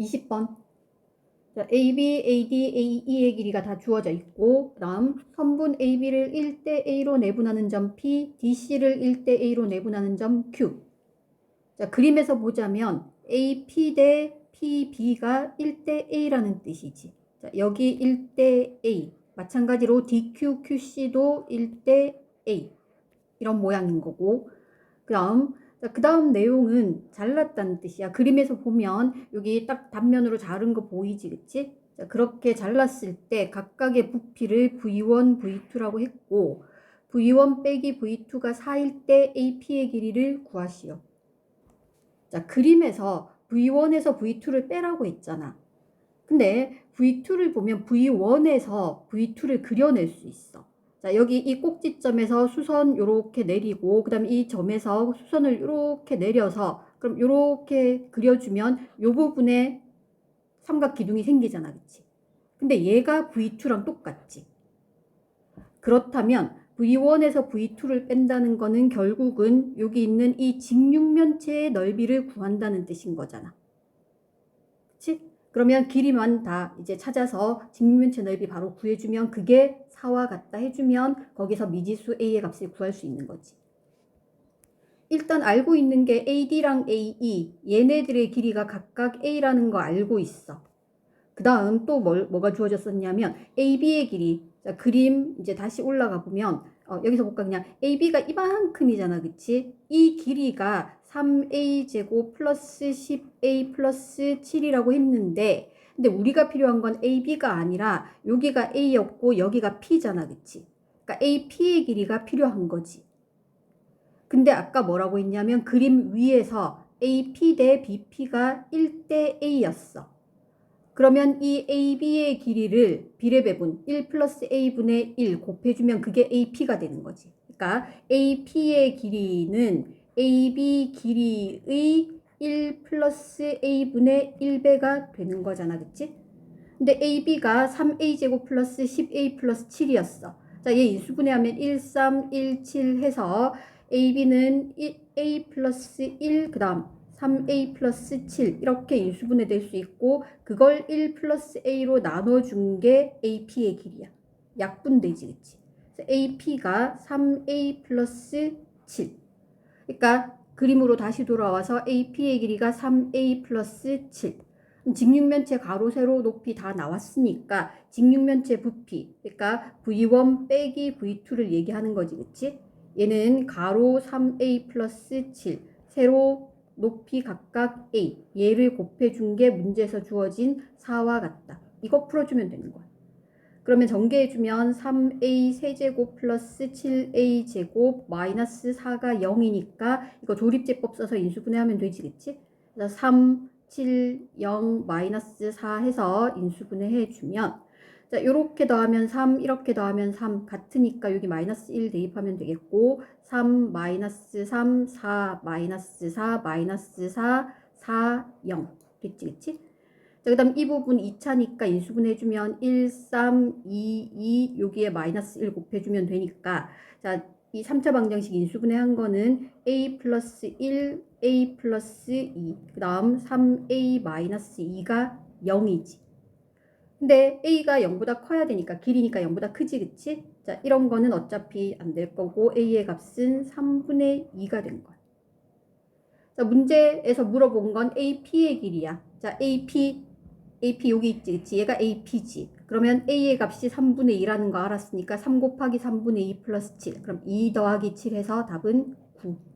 20번. 자, AB, AD, AE의 길이가 다 주어져 있고, 그 다음 선분 AB를 1대 A로 내분하는 점 P, DC를 1대 A로 내분하는 점 Q. 자, 그림에서 보자면 AP 대 PB가 1대 A라는 뜻이지. 자, 여기 1대 A. 마찬가지로 DQ, QC도 1대 A. 이런 모양인 거고. 그 다음, 그 다음 내용은 잘랐다는 뜻이야. 그림에서 보면 여기 딱 단면으로 자른 거 보이지, 그치? 자, 그렇게 잘랐을 때 각각의 부피를 V1, V2라고 했고, V1 빼기 V2가 4일 때 AP의 길이를 구하시오. 자, 그림에서 V1에서 V2를 빼라고 했잖아. 근데 V2를 보면 V1에서 V2를 그려낼 수 있어. 자, 여기 이 꼭지점에서 수선 요렇게 내리고, 그 다음에 이 점에서 수선을 요렇게 내려서, 그럼 요렇게 그려주면 요 부분에 삼각 기둥이 생기잖아, 그치? 근데 얘가 V2랑 똑같지. 그렇다면 V1에서 V2를 뺀다는 거는 결국은 여기 있는 이 직육면체의 넓이를 구한다는 뜻인 거잖아. 그치? 그러면 길이만 다 이제 찾아서 직육면체 넓이 바로 구해주면 그게 4와 같다 해주면 거기서 미지수 A의 값을 구할 수 있는 거지. 일단 알고 있는 게 AD랑 AE 얘네들의 길이가 각각 A라는 거 알고 있어. 그 다음 또 뭘, 뭐가 주어졌었냐면 AB의 길이 자, 그림 이제 다시 올라가 보면 어, 여기서 볼까 그냥 AB가 이만큼이잖아 그치? 이 길이가 3A 제곱 플러스 10A 플러스 7이라고 했는데 근데 우리가 필요한 건 AB가 아니라 여기가 A였고 여기가 P잖아 그치? 그러니까 AP의 길이가 필요한 거지 근데 아까 뭐라고 했냐면 그림 위에서 AP 대 BP가 1대 A였어 그러면 이 AB의 길이를 비례 배분 1 플러스 A분의 1 곱해주면 그게 AP가 되는 거지. 그러니까 AP의 길이는 AB 길이의 1 플러스 A분의 1배가 되는 거잖아. 그치? 근데 AB가 3A 제곱 플러스 10A 플러스 7이었어. 자, 얘 인수분해하면 1, 3, 1, 7 해서 AB는 1A 플러스 1, 그 다음 3a 플러스 7 이렇게 인수분해 될 수 있고 그걸 1 플러스 a로 나눠준 게 ap의 길이야. 약분되지 그치? ap가 3a 플러스 7 그러니까 그림으로 다시 돌아와서 ap의 길이가 3a 플러스 7 직육면체 가로 세로 높이 다 나왔으니까 직육면체 부피 그러니까 v1 빼기 v2를 얘기하는 거지 그치? 얘는 가로 3a 플러스 7 세로 높이 각각 A, 얘를 곱해준 게 문제에서 주어진 4와 같다. 이거 풀어주면 되는 거야. 그러면 전개해주면 3A 세제곱 플러스 7A 제곱 마이너스 4가 0이니까 이거 조립제법 써서 인수분해하면 되지, 그치? 그래서 3, 7, 0, 마이너스 4 해서 인수분해해주면 자, 요렇게 더하면 3, 이렇게 더하면 3 같으니까 여기 마이너스 1 대입하면 되겠고 3, 마이너스 3, 4, 마이너스 4, 마이너스 4, 4, 0 됐지, 그치? 자, 그 다음 이 부분 2차니까 인수분 해주면 1, 3, 2, 2 여기에 마이너스 1 곱해주면 되니까 자, 이 3차 방정식 인수분해 한 거는 a 플러스 1, a 플러스 2, 그 다음 3a 마이너스 2가 0이지. 근데 a가 0보다 커야 되니까 길이니까 0보다 크지 그치? 자 이런 거는 어차피 안 될 거고 a의 값은 3분의 2가 된 거야. 자 문제에서 물어본 건 ap의 길이야. 자 ap ap 여기 있지 그치? 얘가 ap지. 그러면 a의 값이 3분의 2라는 거 알았으니까 3 곱하기 3분의 2 플러스 7 그럼 2 더하기 7 해서 답은 9